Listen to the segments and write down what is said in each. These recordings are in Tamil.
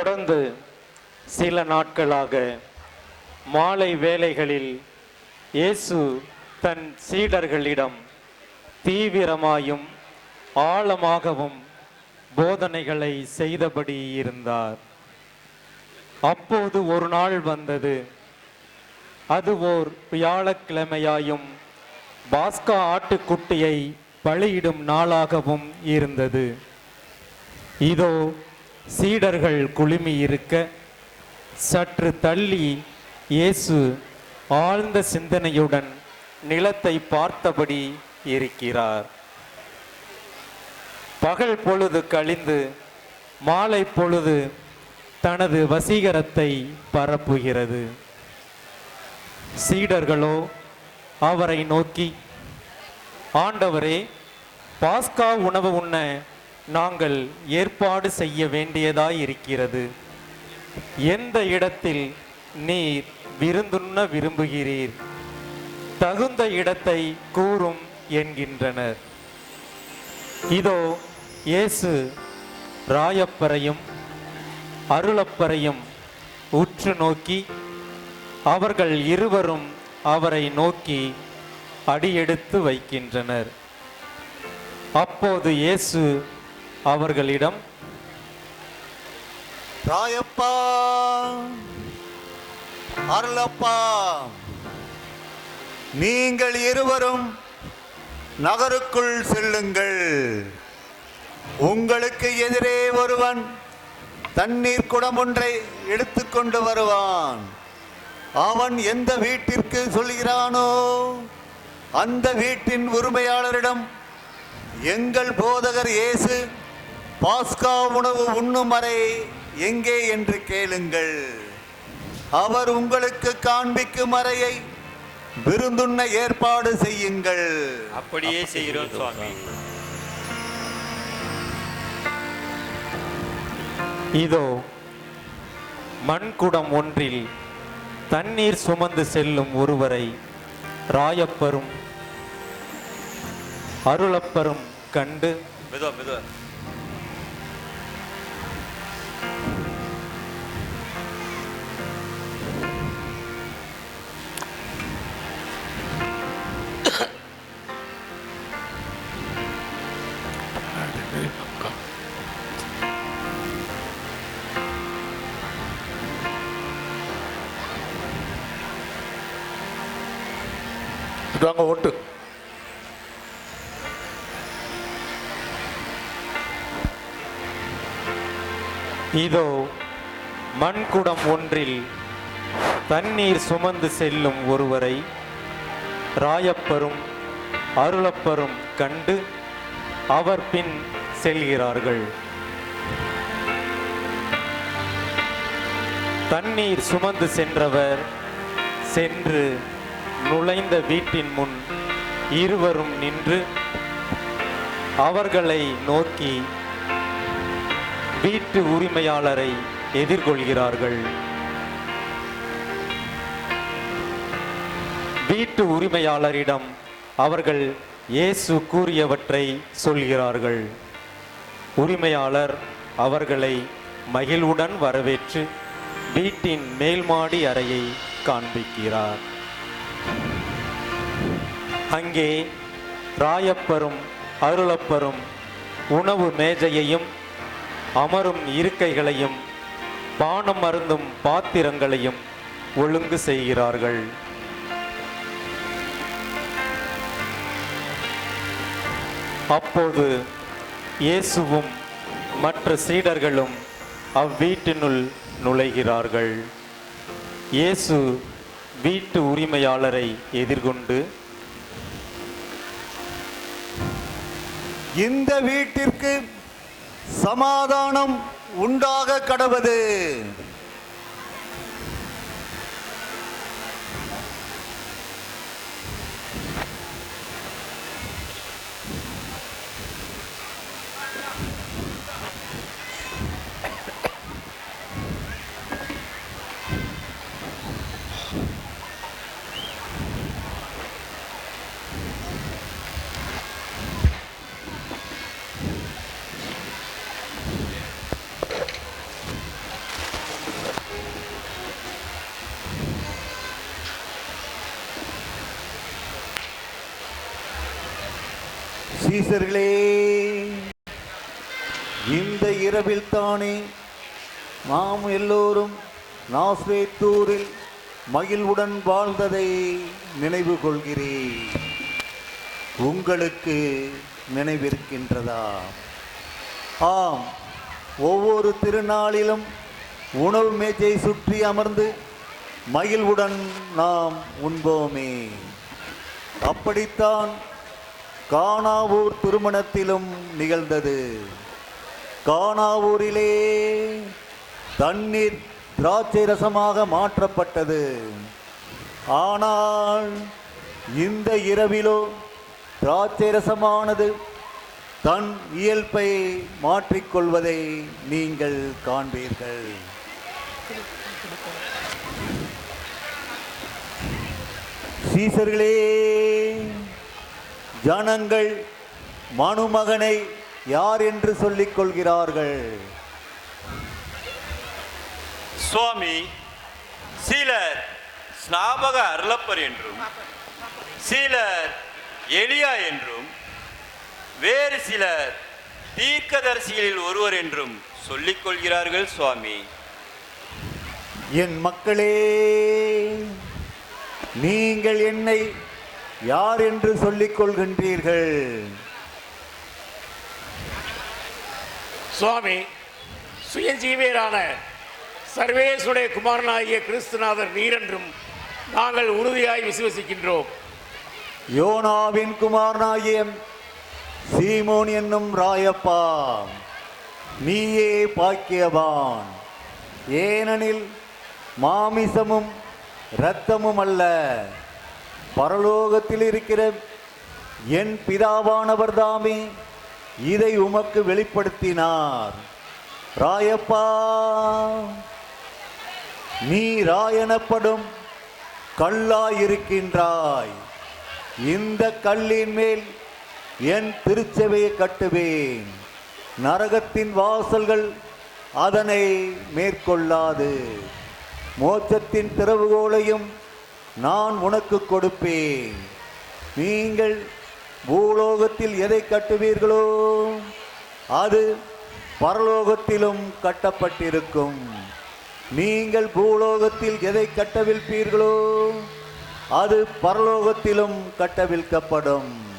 தொடர்ந்து சில நாட்களாக மாலை வேளைகளில் இயேசு தன் சீடர்களிடம் தீவிரமாயும் ஆழமாகவும் போதனைகளை செய்தபடி இருந்தார். அப்போது ஒரு நாள் வந்தது. அது ஓர் வியாழக்கிழமையாயும் பாஸ்கா ஆட்டுக்குட்டியை பலியிடும் நாளாகவும் இருந்தது. இதோ சீடர்கள் குழுமி இருக்க சற்று தள்ளி இயேசு ஆழ்ந்த சிந்தனையுடன் நிலத்தை பார்த்தபடி இருக்கிறார். பகல் பொழுது கழிந்து மாலை பொழுது தனது வசீகரத்தை பரப்புகிறது. சீடர்களோ அவரை நோக்கி ஆண்டவரே பாஸ்கா உணவு உண்ண நாங்கள் ஏற்பாடு செய்ய வேண்டியதாய் இருக்கிறது எந்த இடத்தில் நீர் விருந்துண்ண விரும்புகிறீர்? தகுந்த இடத்தை கூறும் என்கின்றனர். இதோ இயேசு ராயப்பரையும் அருளப்பரையும் உற்று நோக்கி அவர்கள் இருவரும் அவரை நோக்கி அடியெடுத்து வைக்கின்றனர். அப்போது இயேசு அவர்களிடம் ராயப்பா அருளப்பா நீங்கள் இருவரும் நகருக்குள் செல்லுங்கள். உங்களுக்கு எதிரே ஒருவன் தண்ணீர் குடம் ஒன்றை எடுத்துக்கொண்டு வருவான். அவன் எந்த வீட்டிற்கு சொல்கிறானோ அந்த வீட்டின் உரிமையாளரிடம் எங்கள் போதகர் இயேசு பாஸ்கா உணவு உண்ணும் வரை எங்கே என்று கேளுங்கள். அவர் உங்களுக்கு காண்பிக்கும் அறையை விருந்துண்ண ஏற்பாடு செய்யுங்கள். அப்படியே செய்கிறோம் சுவாமி. இதோ மண்குடம் ஒன்றில் தண்ணீர் சுமந்து செல்லும் ஒருவரை ராயப்பரும் அருளப்பரும் கண்டு வாங்க ஓட்டு. இதோ மண்குடம் ஒன்றில் தண்ணீர் சுமந்து செல்லும் ஒருவரை ராயப்பரும் அருளப்பரும் கண்டு அவர் பின் செல்கிறார்கள். தண்ணீர் சுமந்து சென்றவர் சென்று நுழைந்த வீட்டின் முன் இருவரும் நின்று அவர்களை நோக்கி வீட்டு உரிமையாளரை எதிர்கொள்கிறார்கள். வீட்டு உரிமையாளரிடம் அவர்கள் இயேசு கூறியவற்றை சொல்கிறார்கள். உரிமையாளர் அவர்களை மகிழ்வுடன் வரவேற்று வீட்டின் மேல்மாடி அறையை காண்பிக்கிறார். அங்கே ராயப்பரும் அருளப்பரும் உணவு மேஜையையும் அமரும் இருக்கைகளையும் பானம் அருந்தும் பாத்திரங்களையும் ஒழுங்கு செய்கிறார்கள். அப்போது இயேசுவும் மற்ற சீடர்களும் அவ்வீட்டினுள் நுழைகிறார்கள். இயேசு வீட்டு உரிமையாளரை எதிர்கொண்டு இந்த வீட்டிற்கு சமாதானம் உண்டாக கடவது. சீசர்களே இந்த இரவில் தானே நாம் எல்லோரும் நாஸ்வேத்தூரில் மகிழ்வுடன் வாழ்ந்ததை நினைவு கொள்கிறேன். உங்களுக்கு நினைவிருக்கின்றதா? ஆம் ஒவ்வொரு திருநாளிலும் உணவு மேஜை சுற்றி அமர்ந்து மகிழ்வுடன் நாம் உண்போமே. அப்படித்தான் காணாவூர் திருமணத்திலும் நிகழ்ந்தது. காணாவூரிலே தண்ணீர் திராட்சை ரசமாக மாற்றப்பட்டது. ஆனால் இந்த இரவிலோ திராட்சை ரசமானது தன் இயல்பை மாற்றிக்கொள்வதை நீங்கள் காண்பீர்கள். சீசர்களே ஜனங்கள் மனுமகனை யார் என்று சொல்லிக் கொள்கிறார்கள்? சுவாமி சிலர் ஸ்நாபக அருளப்பர் என்றும் சிலர் எலியா என்றும் வேறு சிலர் தீர்க்கதரிசிகளில் ஒருவர் என்றும் சொல்லிக் கொள்கிறார்கள் சுவாமி. என் மக்களே நீங்கள் என்னை யார் என்று சொல்லிக் கொள்கின்றீர்கள்? சுவாமி சுயஜீவியரான சர்வேசுடைய குமாரனாகிய கிறிஸ்துநாதர் நீரென்றும் நாங்கள் உறுதியாய் விசுவசிக்கின்றோம். யோனாவின் குமாரனாகிய சீமோன் என்னும் ராயப்பா நீயே பாக்கியவான். ஏனெனில் மாமிசமும் இரத்தமும் அல்ல. பரலோகத்தில் இருக்கிற என் பிதாவானவர் தாமே இதை உமக்கு வெளிப்படுத்தினார். ராயப்பா நீ ராயனப்படும் கல்லாயிருக்கின்றாய். இந்த கல்லின் மேல் என் திருச்சபையை கட்டுவேன். நரகத்தின் வாசல்கள் அதனை மேற்கொள்ளாது. மோட்சத்தின் திறவுகோலையும் நான் உனக்கு கொடுப்பேன். நீங்கள் பூலோகத்தில் எதை கட்டுவீர்களோ அது பரலோகத்திலும் கட்டப்பட்டிருக்கும். நீங்கள் பூலோகத்தில் எதை கட்டவிழ்ப்பீர்களோ அது பரலோகத்திலும் கட்டவிழ்க்கப்படும்.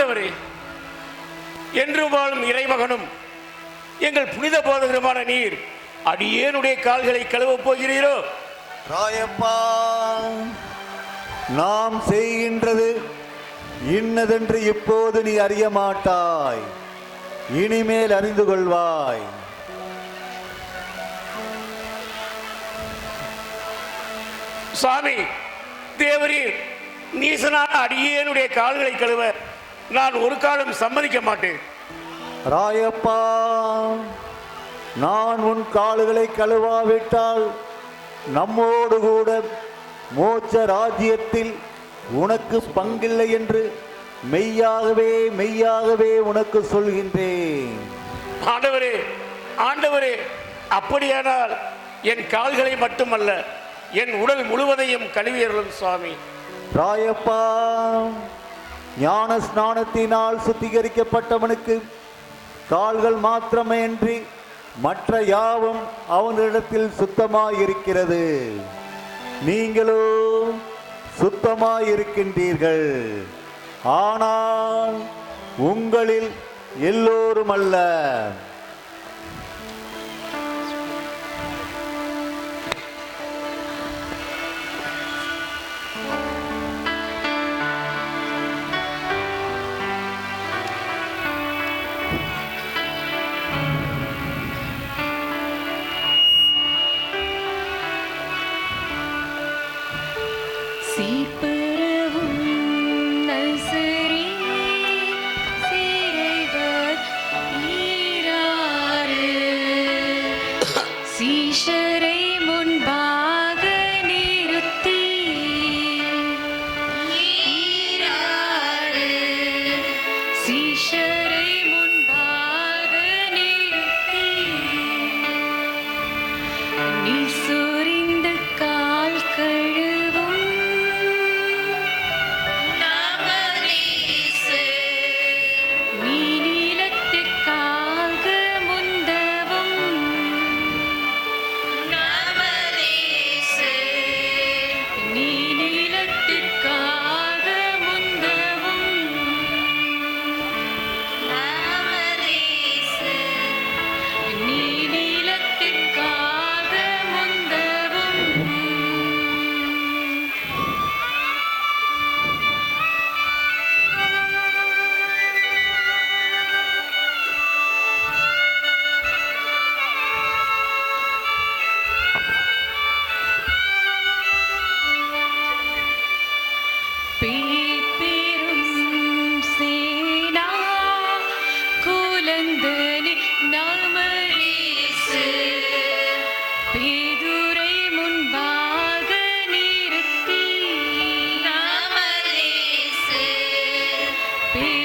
ஆண்டவரே என்று வாழும் இறைமகனும் எங்கள் புனித போதகருமான நீர் அடியேனுடைய கால்களை கழுவப் போகிறீரோ? ராயப்பா நாம் செய்கின்றது இன்னதென்று இப்போது நீ அறிய மாட்டாய். இனிமேல் அறிந்து கொள்வாய். சாமி தேவரீர் நீசனான அடியேனுடைய கால்களை கழுவ நான் ஒரு காலம் சம்மதிக்க மாட்டேன். ராயப்பா நான் உன் கால்களை கழுவாவிட்டால் நம்மோடு கூட மோட்ச ராஜ்யத்தில் உனக்கு பங்கில்லை என்று மெய்யாகவே மெய்யாகவே உனக்கு சொல்கின்றேன். ஆண்டவரே ஆண்டவரே அப்படியானால் என் கால்களை மட்டுமல்ல என் உடல் முழுவதையும் கழுவியருளும் சுவாமி. ராயப்பா ஞான ஸ்நானத்தினால் சுத்திகரிக்கப்பட்டவனுக்கு கால்கள் மாத்திரமேன்றி மற்ற யாவும் அவனிடத்தில் சுத்தமாயிருக்கிறது. நீங்களும் சுத்தமாயிருக்கின்றீர்கள். ஆனால் உங்களில் எல்லோரும் அல்ல be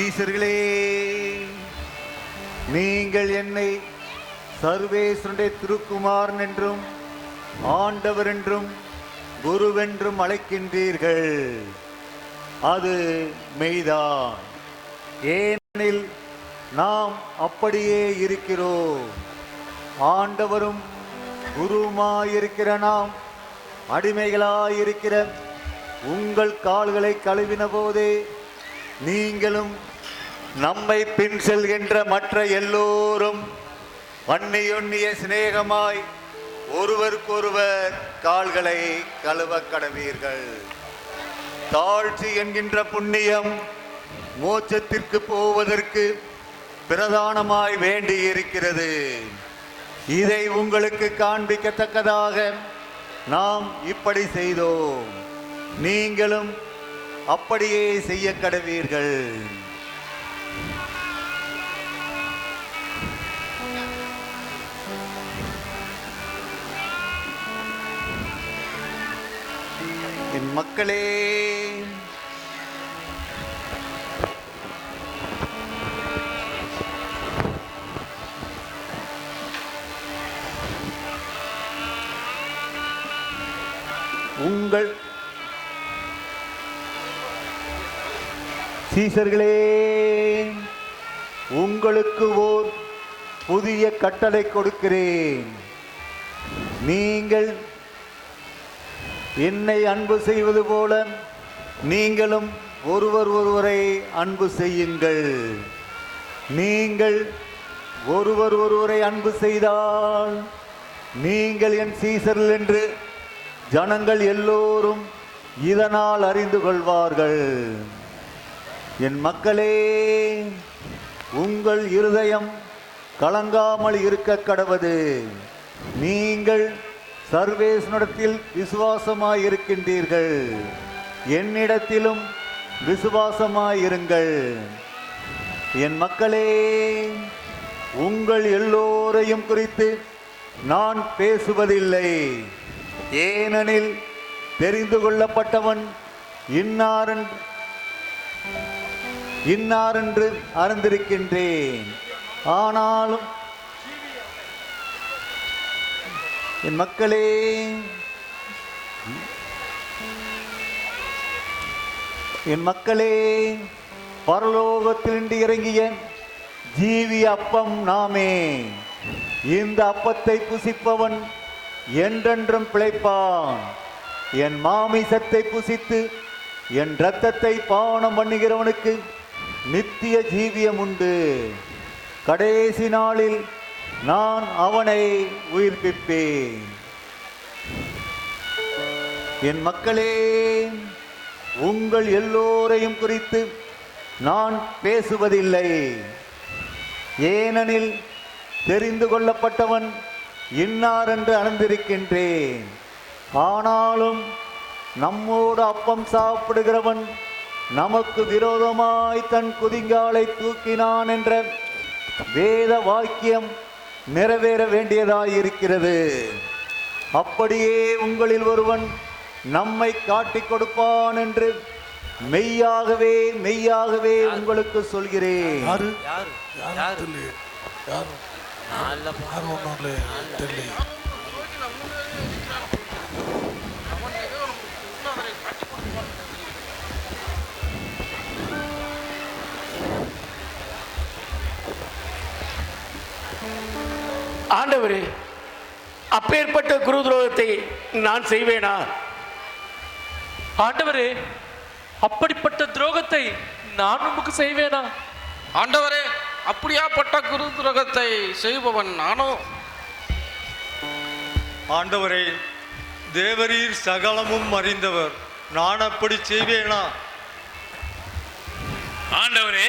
சீசர்களே நீங்கள் என்னை சர்வேஸ்வருடைய திருக்குமாரன் என்றும் ஆண்டவர் என்றும் குருவென்றும் அழைக்கின்றீர்கள். அது மெய்தான். ஏனெனில் நாம் அப்படியே இருக்கிறோம். ஆண்டவரும் குருமாயிருக்கிற நாம் அடிமைகளாயிருக்கிற உங்கள் கால்களை கழுவின போதே நீங்களும் நம்மை பின் செல்கின்ற மற்ற எல்லோரும் வன்னியொண்ணிய சிநேகமாய் ஒருவருக்கொருவர் கால்களை கழுவ கடவீர்கள். தாழ்ச்சி என்கின்ற புண்ணியம் மோட்சத்திற்கு போவதற்கு பிரதானமாய் வேண்டி இருக்கிறது இதை உங்களுக்கு காண்பிக்கத்தக்கதாக நாம் இப்படி செய்தோம். நீங்களும் அப்படியே செய்ய கடவீர்கள். மக்களே. உங்கள் சீசர்களே உங்களுக்கு ஓர் புதிய கட்டளை கொடுக்கிறேன். நீங்கள் என்னை அன்பு செய்வது போல நீங்களும் ஒருவர் ஒருவரை அன்பு செய்யுங்கள். நீங்கள் ஒருவர் ஒருவரை அன்பு செய்தால் நீங்கள் என் சீசர்கள் என்று ஜனங்கள் எல்லோரும் இதனால் அறிந்து கொள்வார்கள். என் மக்களே உங்கள் இருதயம் கலங்காமல் இருக்க கடவது. நீங்கள் சர்வேசனிடத்தில் விசுவாசமாய் இருக்கின்றீர்கள் என்னிடத்திலும் விசுவாசமாயிருங்கள். என் மக்களே உங்கள் எல்லோரையும் குறித்து நான் பேசுவதில்லை. ஏனெனில் தெரிந்து கொள்ளப்பட்டவன் இன்னாரன் இன்னாரென்று அறிந்திருக்கின்றேன். ஆனாலும் என் மக்களே. என் மக்களே பரலோகத்திலிருந்து இறங்கிய ஜீவி அப்பம் நாமே. இந்த அப்பத்தை புசிப்பவன் என்றென்றும் பிழைப்பான். என் மாமிசத்தை புசித்து என் இரத்தத்தை பானம் பண்ணுகிறவனுக்கு நித்திய ஜீவியம் உண்டு. கடைசி நாளில் நான் அவனை உயிர்ப்பிப்பேன். என் மக்களே உங்கள் எல்லோரையும் குறித்து நான் பேசுவதில்லை. ஏனெனில் தெரிந்து கொள்ளப்பட்டவன் இன்னார் என்று அறிந்திருக்கின்றேன் ஆனாலும் நம்மோடு அப்பம் சாப்பிடுகிறவன் நமக்கு விரோதமாய் தன் குதிங்காலை தூக்கினான் என்ற வேத வாக்கியம் நிறைவேற வேண்டியதாயிருக்கிறது. அப்படியே உங்களில் ஒருவன் நம்மை காட்டிக் கொடுப்பான் என்று மெய்யாகவே மெய்யாகவே உங்களுக்கு சொல்கிறேன். யாரு? யாரு? யாரு? ஆண்டவரே அப்பேற்பட்ட குரு துரோகத்தை நான் செய்வேனா? ஆண்டவரே அப்படிப்பட்ட துரோகத்தை நான் உமக்கு செய்வேனா? ஆண்டவரே அப்படியாப்பட்ட குரு துரோகத்தை செய்பவன் நானோ? ஆண்டவரே தேவரீர் சகலமும் அறிந்தவர் நான் அப்படி செய்வேனா? ஆண்டவரே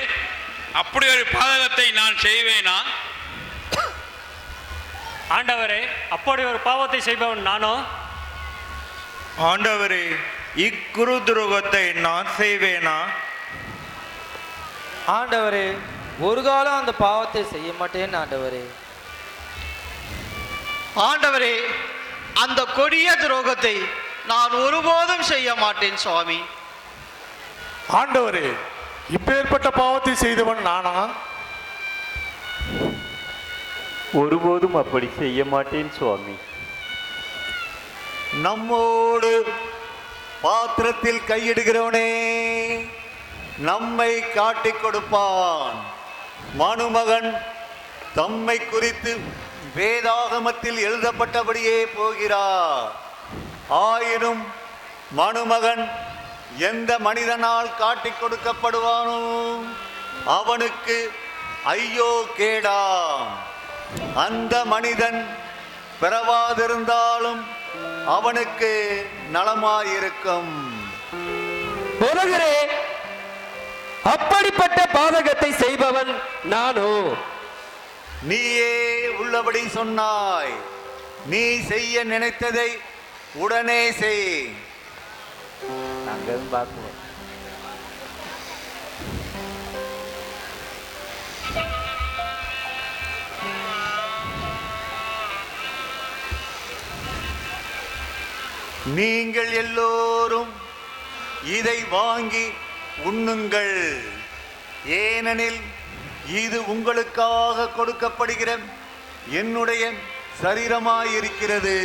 அப்படி ஒரு பாதகத்தை நான் செய்வேனா? ஆண்டவரே அப்படி ஒரு பாவத்தை செய்பவன் நானோ? ஆண்டவரே இக்குரு துரோகத்தை நான் செய்வேனா? ஆண்டவரே ஒரு காலம் அந்த பாவத்தை செய்ய மாட்டேன் ஆண்டவரே. ஆண்டவரே அந்த கொடிய துரோகத்தை நான் ஒருபோதும் செய்ய மாட்டேன் சுவாமி. ஆண்டவரே இப்பேற்பட்ட பாவத்தை செய்தவன் நானா? ஒருபோதும் அப்படி செய்ய மாட்டேன் சுவாமி. நம்மோடு பாத்திரத்தில் கையிடுகிறவனே நம்மை காட்டிக் கொடுப்பான். மனுமகன் தம்மை குறித்து வேதாகமத்தில் எழுதப்பட்டபடியே போகிறார். ஆயினும் மனுமகன் எந்த மனிதனால் காட்டிக் கொடுக்கப்படுவானோ அவனுக்கு ஐயோ கேடாம். அந்த மனிதன் பிறவாதிருந்தாலும் அவனுக்கு நலமாயிருக்கும். போதகரே அப்படிப்பட்ட பாதகத்தை செய்பவன் நானோ? நீயே உள்ளபடி சொன்னாய். நீ செய்ய நினைத்ததை உடனே செய். நாங்கள் நீங்கள் எல்லோரும் இதை வாங்கி உண்ணுங்கள். ஏனெனில் இது உங்களுக்காக கொடுக்கப்படுகிற என்னுடைய சரீரமாயிருக்கிறது.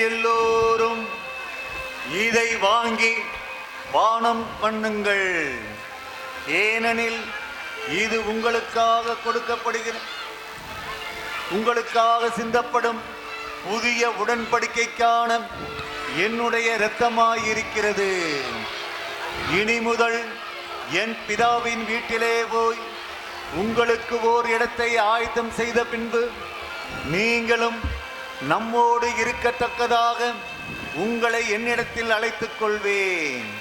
நீங்கள் எல்லோரும் இதை வாங்கி பானம் பண்ணுங்கள். ஏனெனில் இது உங்களுக்காக கொடுக்கப்படுகிற உங்களுக்காக சிந்தப்படும் புதிய உடன்படிக்கைக்கான என்னுடைய இரத்தமாயிருக்கிறது. இனி முதல் என் பிதாவின் வீட்டிலே போய் உங்களுக்கு ஓர் இடத்தை ஆயத்தம் செய்த பின்பு நீங்களும் நம்மோடு இருக்கத்தக்கதாக உங்களை என்னிடத்தில் அழைத்துக் கொள்வேன்.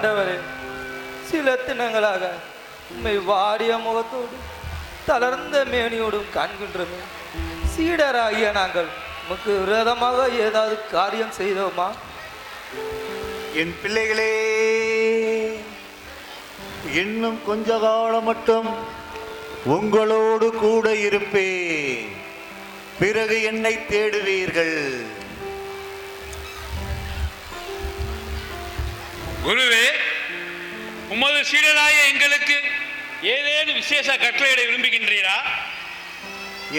ஆண்டவரே சில தினங்களாக உண்மை வாடிய முகத்தோடு தளர்ந்த மேனியோடும் காண்கின்றமே. சீடராகிய நாங்கள் உமக்கு விரோதமாக ஏதாவது காரியம் செய்தோமா? என் பிள்ளைகளே இன்னும் கொஞ்ச காலம் மட்டும் உங்களோடு கூட இருப்பேன். பிறகு என்னை தேடுவீர்கள். குருவே உமது சீடராய எங்களுக்கு ஏதேனும் விசேஷ கட்டளையிட விரும்புகின்றீரா?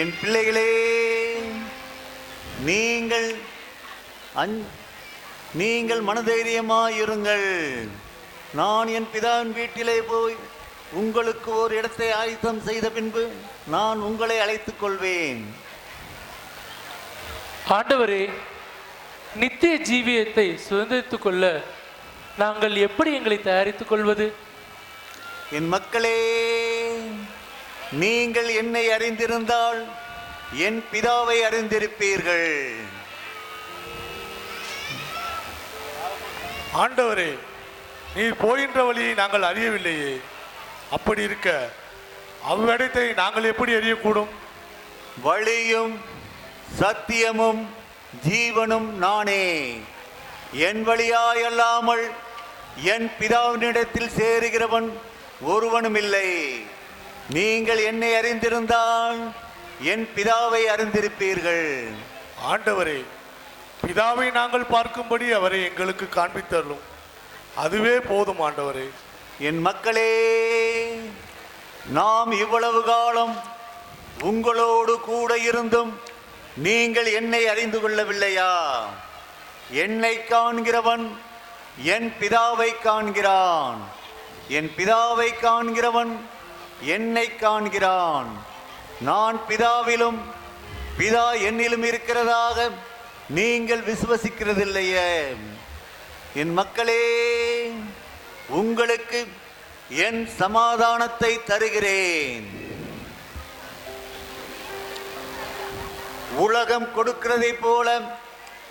என் பிள்ளைகளே நீங்கள் அஞ் நீங்கள் மனதைரியமாயிருங்கள். நான் என் பிதாவின் வீட்டிலே போய் உங்களுக்கு ஒரு இடத்தை ஆயத்தம் செய்த பின்பு நான் உங்களை அழைத்துக் கொள்வேன். ஆண்டவரே நித்திய ஜீவியத்தை சுதந்திரித்துக் கொள்ள நாங்கள் எப்படி எங்களை தயாரித்துக் கொள்வது? என் மக்களே நீங்கள் என்னை அறிந்திருந்தால் என் பிதாவை அறிந்திருப்பீர்கள். ஆண்டவரே நீ போகின்ற வழியை நாங்கள் அறியவில்லையே. அப்படி இருக்க அவ்விடத்தை நாங்கள் எப்படி அறியக்கூடும்? வழியும் சத்தியமும் ஜீவனும் நானே. என் வழியாயல்லாமல் என் பிதாவினிடத்தில் சேருகிறவன் ஒருவனும் இல்லை நீங்கள் என்னை அறிந்திருந்தால் என் பிதாவை அறிந்திருப்பீர்கள். ஆண்டவரே பிதாவை நாங்கள் பார்க்கும்படி அவரை எங்களுக்கு காண்பித்தருளும். அதுவே போதும் ஆண்டவரே. என் மக்களே நாம் இவ்வளவு காலம் உங்களோடு கூட இருந்தும் நீங்கள் என்னை அறிந்து கொள்ளவில்லையா? என்னை காண்கிறவன் என் பிதாவை காண்கிறான். என் பிதாவை காண்கிறவன் என்னை காண்கிறான். நான் பிதாவிலும் பிதா என்னிலும் இருக்கிறதாக நீங்கள் விசுவசிக்கிறதில்லையே. என் மக்களே உங்களுக்கு என் சமாதானத்தை தருகிறேன். உலகம் கொடுக்கிறதை போல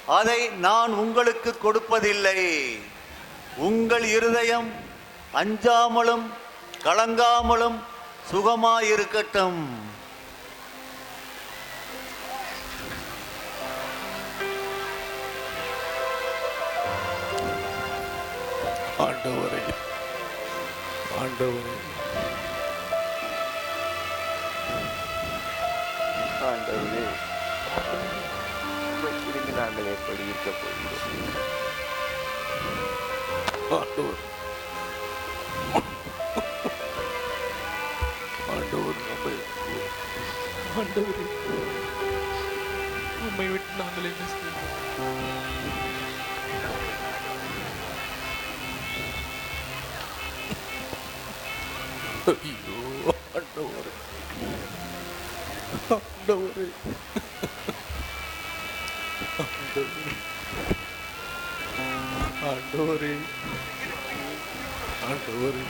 அதை நான் உங்களுக்கு கொடுப்பதில்லை. உங்கள் இருதயம் அஞ்சாமலும் கலங்காமலும் சுகமாயிருக்கட்டும். ஆண்டவரே ஆண்டவரே. எப்படி இருக்க போகிறோம் ஆண்டவர். ஆண்டவர் நம்மை ஆண்டவரே உம்மை விட்டு நாங்கள் என்ன செய்வோம்? ஐயோ ஆண்டவரே. ஆண்டவரே. ஆண்டவரே ஆண்டவரே